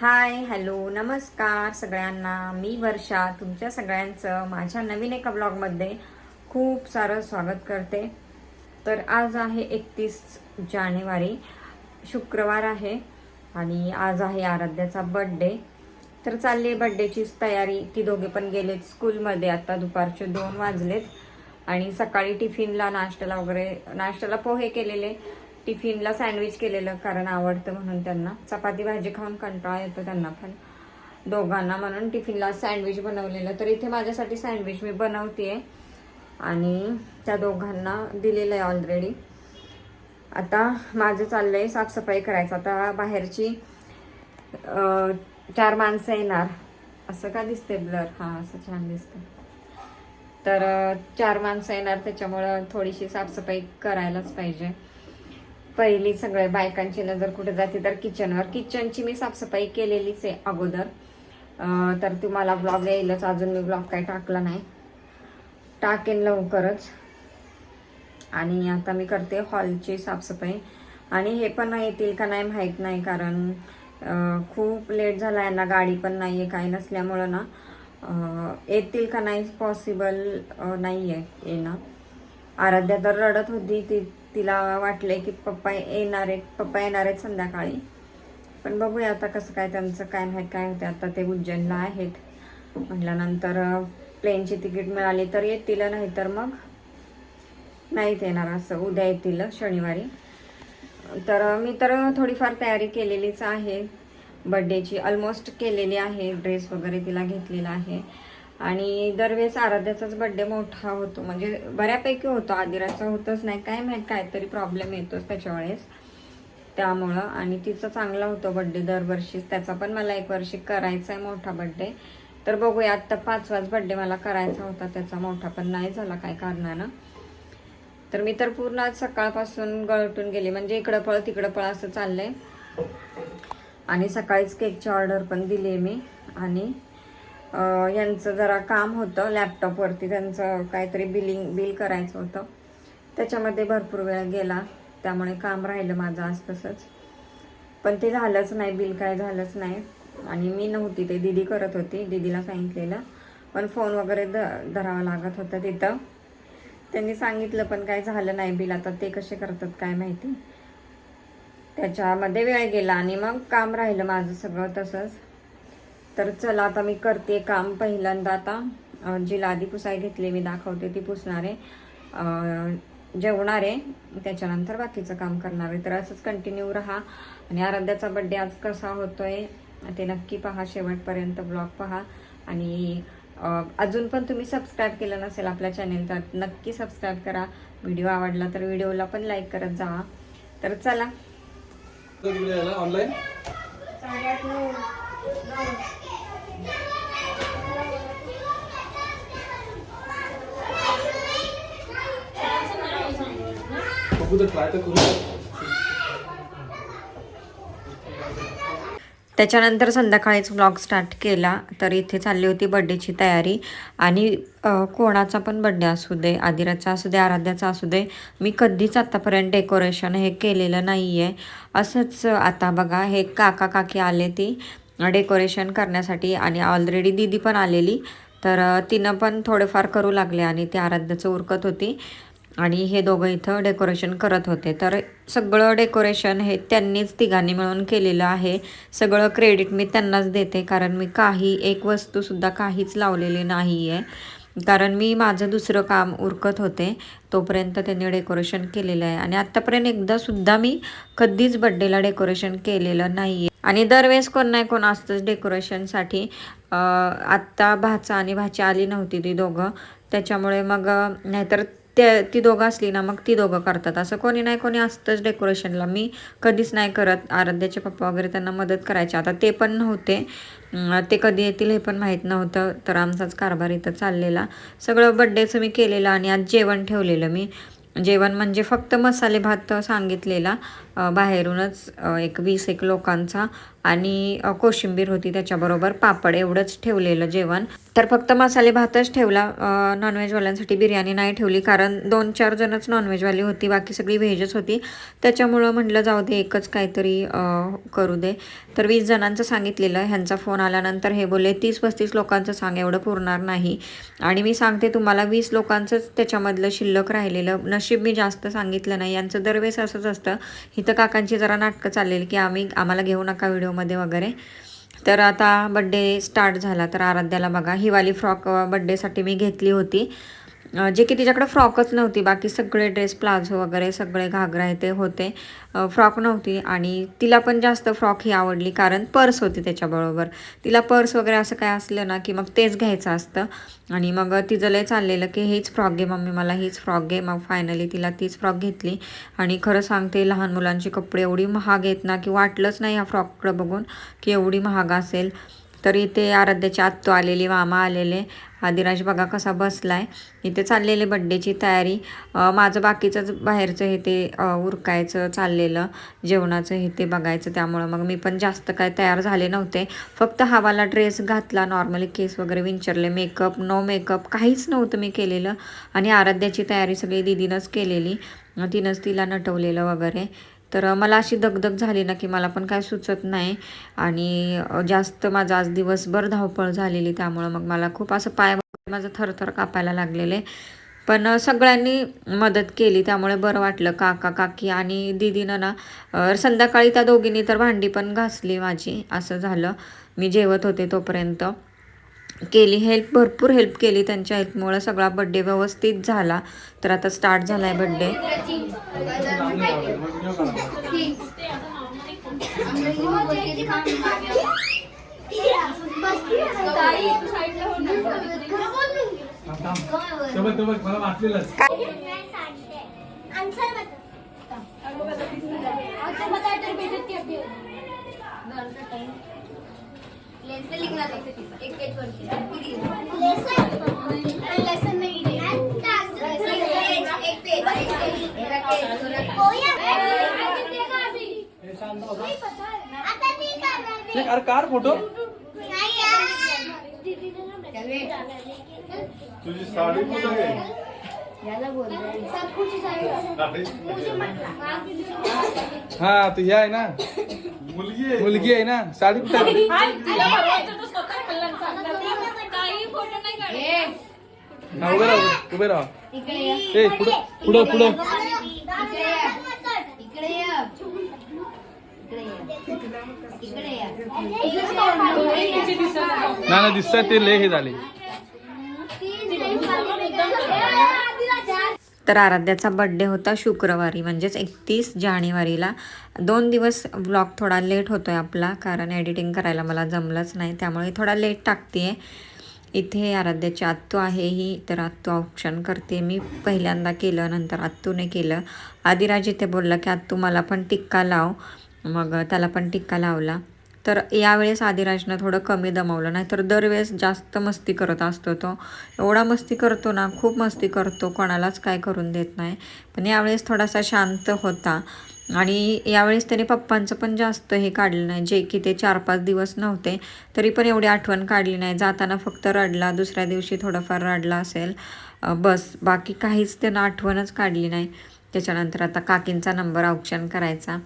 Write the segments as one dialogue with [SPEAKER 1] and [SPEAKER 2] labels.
[SPEAKER 1] Hi hello नमस्कार सगळ्यांना. मी वर्षा तुमच्या सगळ्यांचं माझ्या नवीन एका ब्लॉगमध्ये खूप सारं स्वागत करते. तर आज आहे एकतीस जानेवारी शुक्रवार आहे आणि आज आहे आराध्याचा बड्डे तर चालली आहे बड्डेचीच तयारी. ती दोघे पण गेलेत स्कूलमध्ये आता दुपारचे दोन वाजलेत आणि सकाळी टिफिनला नाश्त्याला वगैरे नाश्त्याला पोहे केलेले. टिफिनला सँडविच केलेलं कारण आवडतं म्हणून त्यांना. चपाती भाजी खाऊन कंटाळा येतो त्यांना पण. दोघांना म्हणून टिफिनला सँडविच बनवलेलं. तर इथे माझ्यासाठी सँडविच मी बनवते आणि त्या दोघांना दिलेलं आहे ऑलरेडी आता माझं चाललंय साफसफाई करायचं. आता बाहेरची चार माणसं येणार. असं का दिसते ब्लर हां असं छान दिसतं तर चार माणसं येणार त्याच्यामुळं थोडीशी साफसफाई करायलाच पाहिजे. पहिली सगळ्या बायकांची नजर कुठे जाते तर किचनवर किचनची मी साफसफाई केलेलीच आहे अगोदर. तर तुम्हाला ब्लॉग येईलच अजून मी ब्लॉग काही टाकला नाही. टाकेन लवकरच. आणि आता मी करते हॉलची साफसफाई. आणि हे पण येतील का नाही माहीत नाही कारण खूप लेट झाला यांना गाडी पण नाही आहे काही नसल्यामुळं ना. येतील का नाही पॉसिबल नाही आहे येणं. आराध्या तर रडत होती ती तिला वाटले की पप्पा येणार आहेत पप्पा येणार आहेत संध्याकाळी. पण बघूया आता कसं काय त्यांचं काय माहीत काय होते आता ते उज्जैनला आहेत. म्हटल्यानंतर प्लेनची तिकीट मिळाली तर येतील नाही तर मग नाहीत येणार असं. उद्या येतील शनिवारी. तर मी तर थोडीफार तयारी केलेलीच आहे. बड्डेची ऑलमोस्ट केलेली आहे. ड्रेस वगैरे तिला घेतलेला आहे. आणि दरवेळेस आराध्याचाच बड्डे मोठा होतो. म्हणजे बऱ्यापैकी होतो. आदिराचा होतच नाही. काय माहीत काहीतरी प्रॉब्लेम येतोच त्याच्या वेळेस त्यामुळं आणि तिचा चांगला होतो बड्डे दरवर्षीच त्याचा पण मला एक वर्षी करायचा आहे मोठा बड्डे तर बघूया आत्ता पाचवाच बड्डे मला करायचा होता. त्याचा मोठा पण नाही झाला काय कारणानं. तर मी तर पूर्ण आज सकाळपासून गळटून गेले. म्हणजे इकडं पळ तिकडं पळ असं चाललंय. आणि सकाळीच केकची ऑर्डर पण दिली मी. आणि यांचं जरा काम होतं लॅपटॉपवरती त्यांचं काहीतरी बिलिंग बिल करायचं होतं. त्याच्यामध्ये भरपूर वेळ गेला त्यामुळे काम राहिलं माझं आज तसंच. पण ते झालंच नाही बिल काय झालंच नाही. आणि मी नव्हती ते दिदी करत होती दिदीला सांगितलेलं. पण फोन वगैरे ध धरावा लागत होता तिथं. त्यांनी सांगितलं पण काय झालं नाही बिल आता ते कसे करतात काय माहिती? त्याच्यामध्ये वेळ गेला आणि मग काम राहिलं माझं सगळं तसंच. तर चला आता मी करते काम पहिल्यांदा आता. जी लादी पुसाय घेतली मी दाखवते ती पुसणार. आहे जेवणार आहे त्याच्यानंतर बाकीचं काम करणार. आहे तर असंच कंटिन्यू राहा. आणि आराध्याचा बड्डे आज कसा होतोय ते नक्की पहा शेवटपर्यंत ब्लॉग पहा. आणि अजून पण तुम्ही सबस्क्राईब केलं नसेल आपल्या चॅनेल तर नक्की सबस्क्राईब करा. व्हिडिओ आवडला तर व्हिडिओला पण लाईक करत जा. तर चला.
[SPEAKER 2] ऑनलाईन ट्राय तर करू.
[SPEAKER 1] त्याच्यानंतर संध्याकाळीच ब्लॉग स्टार्ट केला तर इथे चालली होती बड्डेची तयारी. आणि कोणाचा पण बड्डे असू दे आदिराचा असू दे आराध्याचा असू दे मी कधीच आत्तापर्यंत डेकोरेशन हे केलेलं नाही आहे असंच आता बघा हे काका काकी आले ती डेकोरेशन करण्यासाठी आणि ऑलरेडी दिदी पण आलेली. तर तिनं पण थोडेफार करू लागले आणि ती आराध्याचं उरकत होती. आणि हे दोघं इथं डेकोरेशन करत होते. तर सगळं डेकोरेशन हे त्यांनीच तिघांनी मिळून केलेलं आहे. सगळं क्रेडिट मी त्यांनाच देते कारण मी काही एक वस्तूसुद्धा काहीच लावलेली नाही आहे कारण मी माझं दुसरं काम उरकत होते. तोपर्यंत त्यांनी डेकोरेशन केलेलं आहे. आणि आत्तापर्यंत एकदासुद्धा मी कधीच बड्डेला डेकोरेशन केलेलं नाही आहे आणि दरवेळेस कोण नाही कोण असतंच डेकोरेशनसाठी. आत्ता भाचा आणि भाची आली नव्हती ती दोघं. त्याच्यामुळे मग नाहीतर ते ती दोघं असली ना मग ती दोघं करतात. असं कोणी नाही कोणी असतंच डेकोरेशनला मी कधीच नाही करत. आराध्याचे पप्पा वगैरे त्यांना मदत करायचे. आता ते पण नव्हते. ते कधी येतील हे पण माहीत नव्हतं. तर आमचाच कारभार इथं चाललेला. सगळं बड्डेचं मी केलेलं आणि आज जेवण ठेवलेलं मी. जेवण म्हणजे फक्त मसाले भात सांगितलेला. बाहेरूनच एक वीस एक लोकांचा. आणि कोशिंबीर होती त्याच्याबरोबर पापड एवढंच ठेवलेलं जेवण. तर फक्त मसाले भातच ठेवला नॉनव्हेजवाल्यांसाठी बिर्याणी नाही ठेवली कारण दोन चार जणच नॉनव्हेजवाली होती बाकी सगळी व्हेजच होती. त्याच्यामुळं म्हटलं जाऊ दे एकच काहीतरी करू दे. तर वीस जणांचं सांगितलेलं ह्यांचा फोन आल्यानंतर हे बोलले तीस पस्तीस लोकांचं सांग एवढं पुरणार नाही. आणि मी सांगते तुम्हाला वीस लोकांचंच त्याच्यामधलं शिल्लक राहिलेलं नशीब मी जास्त सांगितलं नाही. यांचं दरवेळेस असंच असतं इथं काकांची जरा नाटकं चाललेली की आम्ही आम्हाला घेऊ नका व्हिडिओ व्हिडिओमध्ये वगैरे. तर आता बड्डे स्टार्ट झाला तर आराध्याला बघा. ही वाली फ्रॉक बड्डेसाठी मी घेतली होती. जे की तिच्याकडे फ्रॉकच नव्हती बाकी सगळे ड्रेस प्लाझो वगैरे सगळे घागरा ते होते. फ्रॉक नव्हती आणि तिला पण जास्त फ्रॉक ही आवडली कारण पर्स होती त्याच्याबरोबर. तिला पर्स वगैरे असं काय असलं ना की मग तेच घ्यायचं असतं. आणि मग तिचं लय चाललेलं की हेच फ्रॉक घे मम्मी मला हीच फ्रॉक घे. मग फायनली तिला तीच फ्रॉक घेतली. आणि खरं सांगते लहान मुलांचे कपडे एवढी महाग येत ना की वाटलंच नाही ह्या फ्रॉककडं बघून की एवढी महाग असेल. तर इथे आराध्याची आत्तू आलेली मामा आलेले. आदिराज बघा कसा बसलाय. इथे चाललेले बड्डेची तयारी. माझं बाकीचंच बाहेरचं हे ते उरकायचं चाललेलं. जेवणाचं हे ते बघायचं. त्यामुळं मग मी पण जास्त काय तयार झाले नव्हते. फक्त हवाला ड्रेस घातला. नॉर्मली केस वगैरे विंचरले. मेकअप नो मेकअप काहीच नव्हतं मी केलेलं. आणि आराध्याची तयारी सगळी दिदीनंच केलेली. तिनंच तिला नटवलेलं वगैरे. तर मला अशी दगदग झाली ना की मला पण काय सुचत नाही आणि जास्त माझा आज दिवसभर धावपळ झालेली त्यामुळं मग मला खूप असं पाय माझं थरथर कापायला लागलेले. पण सगळ्यांनी मदत केली त्यामुळे बरं वाटलं. काका काकी आणि दिदीनं ना संध्याकाळी त्या दोघींनी तर भांडी पण घासली माझी असं झालं. मी जेवत होते तोपर्यंत. केली हेल्प भरपूर हेल्प केली त्यांच्या हेल्पमुळे सगळा बड्डे व्यवस्थित झाला. तर आता स्टार्ट झाला आहे बड्डे.
[SPEAKER 2] बोल के
[SPEAKER 3] दिखा आ गया बस ताई
[SPEAKER 4] तू साइडला हो ना खरं बोल
[SPEAKER 5] दूँगी
[SPEAKER 2] तबक तबक मला वाटलेलंच
[SPEAKER 5] आंसर बता
[SPEAKER 4] आंसर बता तर बेइज्जती अपनी गर्ल
[SPEAKER 3] का टाइम लेसन लिखना देखते एक पेज वर
[SPEAKER 5] लेसन
[SPEAKER 3] लेसन नहीं रे
[SPEAKER 5] एक
[SPEAKER 3] पेज एक पेज कोई
[SPEAKER 2] अरे कार फ़ोटो। तुझी साडी कुठं आहे हा? तू हे आहे ना। मुलगी मुलगी आहे ना। साडी कुठे आहे हा, उभे राहा उभे राहा ए पुढं पुढं पुढं ना ना ते लय हे झाले.
[SPEAKER 1] तर आराध्याचा बड्डे होता शुक्रवारी म्हणजेच एकतीस जानेवारीला. दोन दिवस ब्लॉग थोडा लेट होतो आहे आपला कारण एडिटिंग करायला मला जमलंच नाही त्यामुळे थोडा लेट टाकते आहे इथे आराध्याची आत्तू आहे ही तर आत्तू ऑप्शन करते. मी पहिल्यांदा केलं नंतर आत्तूने केलं. आदिराज इथे बोलला की आत्तू मला पण टिक्का लाव. मग त्याला पण टिक्का लावला. तर यावेळेस आदिराजनं थोडं कमी दमवलं. नाही तर दरवेळेस जास्त मस्ती करत असतो तो. एवढा मस्ती करतो ना खूप मस्ती करतो कोणालाच काय करून देत नाही. पण यावेळेस थोडासा शांत होता. आणि यावेळेस त्याने पप्पांचं पण जास्त हे काढलं नाही. जे की ते चार पाच दिवस नव्हते तरी पण एवढी आठवण काढली नाही. जाताना फक्त रडला दुसऱ्या दिवशी थोडंफार रडला असेल बस. बाकी काहीच त्यानं आठवणच काढली नाही. त्याच्यानंतर आता काकींचा नंबर ऑप्शन करायचा.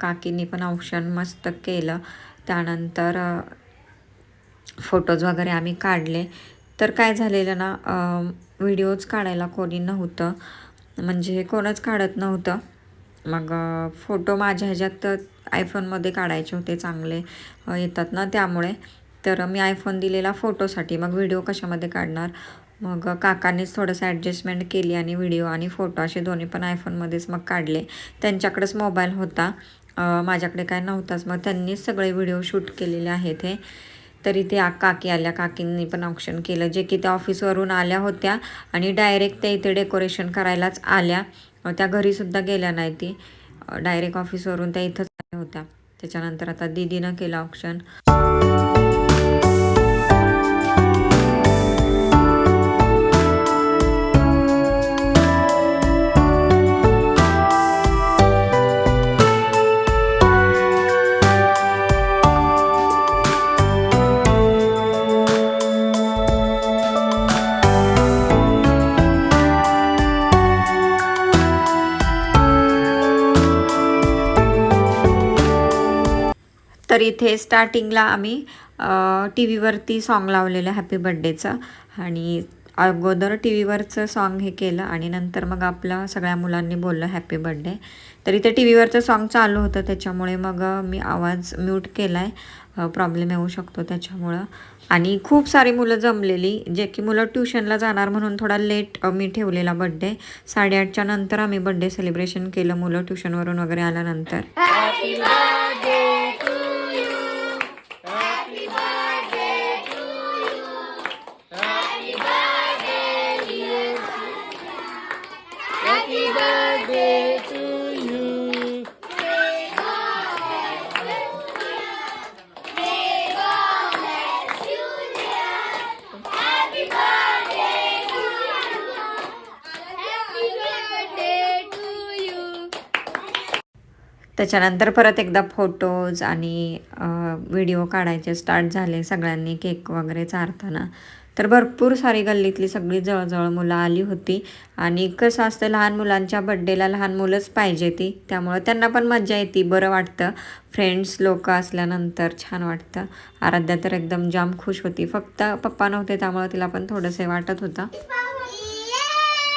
[SPEAKER 1] काकींनी पण ऑप्शन मस्त केलं. त्यानंतर फोटोज वगैरे आम्ही काढले. तर काय झालेलं ना व्हिडिओज काढायला कोणी नव्हतं. म्हणजे कोणच काढत नव्हतं. मग फोटो माझ्या ह्याच्यात आयफोनमध्ये काढायचे होते चांगले. येतात ना त्यामुळे. तर मी आयफोन दिलेला फोटोसाठी मग व्हिडिओ कशामध्ये काढणार? मग काकांनीच थोडंसं ॲडजस्टमेंट केली आणि व्हिडिओ आणि फोटो असे दोन्ही पण आयफोनमध्येच मग काढले. त्यांच्याकडेच मोबाईल होता. माझ्याकडे काय नव्हताच. मग त्यांनीच सगळे व्हिडिओ शूट केलेले आहेत हे. तरी ते काकी आल्या. काकींनी पण ऑप्शन केलं. जे की त्या ऑफिसवरून आल्या होत्या आणि डायरेक्ट त्या इथे डेकोरेशन करायलाच आल्या. त्या घरीसुद्धा गेल्या नाही ती. डायरेक्ट ऑफिसवरून त्या इथंच आल्या होत्या. त्याच्यानंतर आता दिदीनं केलं ऑप्शन तर इथे स्टार्टिंगला आम्ही टी व्हीवरती सॉन्ग लावलेलं हॅपी बड्डेचं आणि अगोदर टी व्हीवरचं सॉन्ग हे केलं आणि नंतर मग आपलं सगळ्या मुलांनी बोललं हॅपी बड्डे तर इथे टी व्हीवरचं सॉन्ग चालू होतं त्याच्यामुळे मग मी आवाज म्यूट केला आहे प्रॉब्लेम येऊ शकतो त्याच्यामुळं. आणि खूप सारी मुलं जमलेली जे की मुलं ट्युशनला जाणार म्हणून थोडा लेट मी ठेवलेला बड्डे साडेआठच्या नंतर आम्ही बड्डे सेलिब्रेशन केलं मुलं ट्युशनवरून वगैरे आल्यानंतर. त्याच्यानंतर परत एकदा फोटोज आणि व्हिडिओ काढायचे स्टार्ट झाले सगळ्यांनी केक वगैरे चारताना. तर भरपूर सारी गल्लीतली सगळी जवळजवळ मुलं आली होती. आणि कसं असतं लहान मुलांच्या बड्डेला लहान मुलंच पाहिजे ती. त्यामुळं त्यांना पण मजा येते बरं वाटतं. फ्रेंड्स लोक असल्यानंतर छान वाटतं. आराध्या तर एकदम जाम खुश होती. फक्त पप्पा नव्हते त्यामुळं तिला पण थोडंसं वाटत होतं.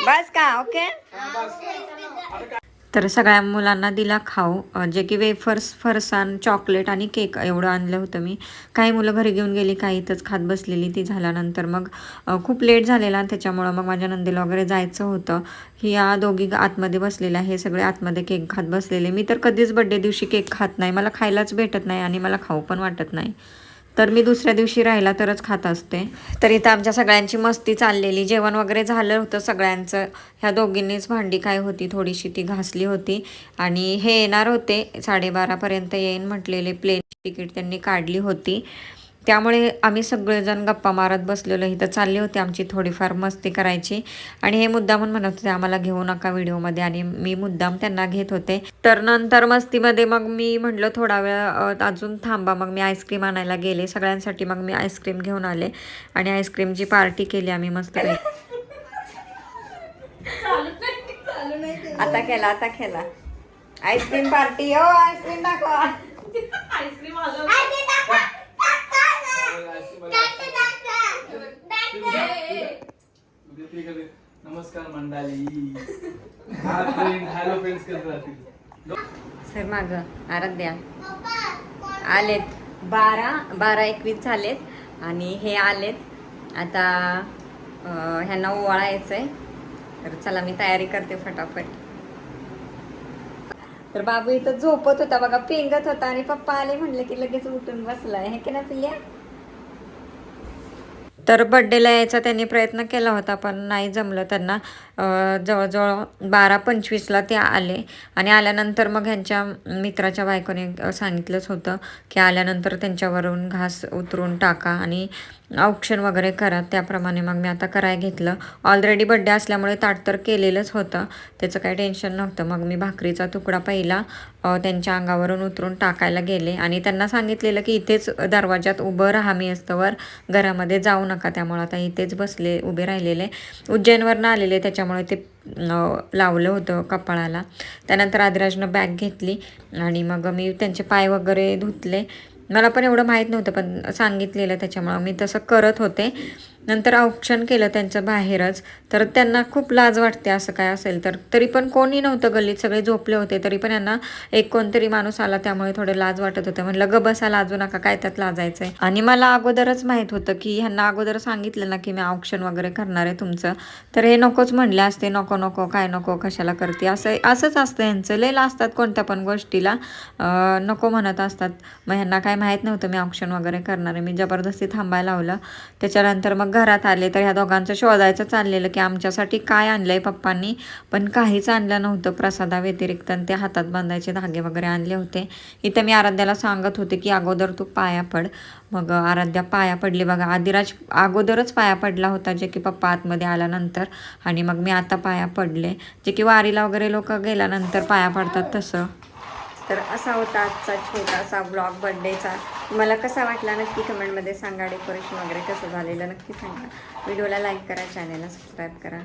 [SPEAKER 1] बस का ओके तर सगळ्या मुलांना दिला खाऊ. जे की वेफर्स फरसान चॉकलेट आणि केक एवढं आणलं होतं मी. काही मुलं घरी घेऊन गेली काही इथंच खात बसलेली. ती झाल्यानंतर मग खूप लेट झालेला त्याच्यामुळं मग माझ्या नंदीला वगैरे जायचं होतं. ही या दोघी आतमध्ये बसलेल्या हे सगळे आतमध्ये केक खात बसलेले. मी तर कधीच बड्डे दिवशी केक खात नाही. मला खायलाच भेटत नाही आणि मला खाऊ पण वाटत नाही. तर मी दुसऱ्या दिवशी राहिला तरच खात असते. तर इथं आमच्या सगळ्यांची मस्ती चाललेली. जेवण वगैरे झालं होतं सगळ्यांचं. ह्या दोघींनीच भांडी काय होती थोडीशी ती घासली होती. आणि हे येणार होते साडेबारापर्यंत येईन म्हटलेले प्लेन तिकीट त्यांनी काढली होती. त्यामुळे आम्ही सगळेजण गप्पा मारत बसलेलो. इथं चालली होती आमची थोडीफार मस्ती करायची. आणि हे मुद्दामून म्हणत होते आम्हाला घेऊ नका व्हिडिओमध्ये. आणि मी मुद्दाम त्यांना घेत होते. तर नंतर मस्तीमध्ये मग मी म्हटलं थोडा वेळ अ, अजून थांबा. मग मी आईस्क्रीम आणायला गेले. सगळ्यांसाठी मग मी आईस्क्रीम घेऊन आले. आणि आईस्क्रीमची पार्टी केली आम्ही मस्त आता केला आता केला आईस्क्रीम पार्टी हो आईस्क्रीम दाखवा.
[SPEAKER 2] नमस्कार मंडळी हॅलो फ्रेंड्स करत राहतील.
[SPEAKER 1] सर माग आराध्या आलेत बारा बारा एकवीस झालेत आणि हे आलेत. आता ह्यांना ओवाळायचं आहे तर चला मी तयारी करते फटाफट. तर बाबू इथं झोपत होता. बघा पेंगत होता आणि पप्पा आले म्हणले की लगेच उठून बसलाय. हे की ना पिल्या तर बड्डेला यायचा त्यांनी प्रयत्न केला होता पण नाही जमलं त्यांना. जवळजवळ बारा पंचवीसला ते आले. आणि आल्यानंतर मग ह्यांच्या मित्राच्या बायकोने सांगितलंच होतं की आल्यानंतर त्यांच्यावरून घास उतरून टाका आणि औक्षण वगैरे करा. त्याप्रमाणे मग मी आता कराय घेतलं. ऑलरेडी बड्डे असल्यामुळे ताट तर केलेलंच होतं. त्याचं काही टेन्शन नव्हतं. मग मी भाकरीचा तुकडा पहिला त्यांच्या अंगावरून उतरून टाकायला गेले. आणि त्यांना सांगितलेलं की इथेच दरवाजात उभं राहा मी असतंवर. घरामध्ये जाऊ नका. त्यामुळे आता इथेच बसले उभे राहिलेले. उज्जैनवरनं आलेले. त्याच्यामुळे ते लावलं होतं कपाळाला. त्यानंतर आदिराजनं बॅग घेतली. आणि मग मी त्यांचे पाय वगैरे धुतले. मला पण एवढं माहीत नव्हतं पण सांगितलेलं त्याच्यामुळं. मी तसं करत होते. नंतर औक्षण केलं त्यांचं बाहेरच तर त्यांना खूप लाज वाटते असं काय असेल तर. तरी पण कोणी नव्हतं गल्लीत सगळे झोपले होते तरी पण यांना एक कोणतरी माणूस आला त्यामुळे थोडं लाज वाटत होतं. म्हणलं ग बसा लाजू नका काय त्यात लाजायचं आहे आणि मला अगोदरच माहीत होतं की ह्यांना अगोदर सांगितलं ना की मी औक्षण वगैरे करणार आहे तुमचं. तर हे नकोच म्हणले असते नको नको काय नको कशाला करते? असं असंच असतं यांचं. लय असतात कोणत्या पण गोष्टीला. नको म्हणत असतात. मग ह्यांना काय माहीत नव्हतं मी औक्षण वगैरे करणार आहे. मी जबरदस्ती थांबायला लावलं. त्याच्यानंतर मग घरात आले तर ह्या दोघांचं शोधायचं चाललेलं की आमच्यासाठी काय आणलंय पप्पांनी. पण काहीच आणलं नव्हतं प्रसादाव्यतिरिक्त आणि ते हातात बांधायचे धागे वगैरे आणले होते. इथं मी आराध्याला सांगत होते की अगोदर तू पाया पड. मग आराध्या पाया पडली. बघा आदिराज अगोदरच पाया पडला होता जे की पप्पा आतमध्ये आल्यानंतर. आणि मग मी आता पाया पडले. जे की वारीला वगैरे लोक गेल्यानंतर पाया पडतात तसं. तर असा होता आजचा छोटासा ब्लॉग बड्डेचा मला कसा वाटला नक्की कमेंटमध्ये सांगा. डेकोरेशन वगैरे कसं झालेलं नक्की सांगा. व्हिडिओला लाईक करा चॅनलला सबस्क्राईब करा.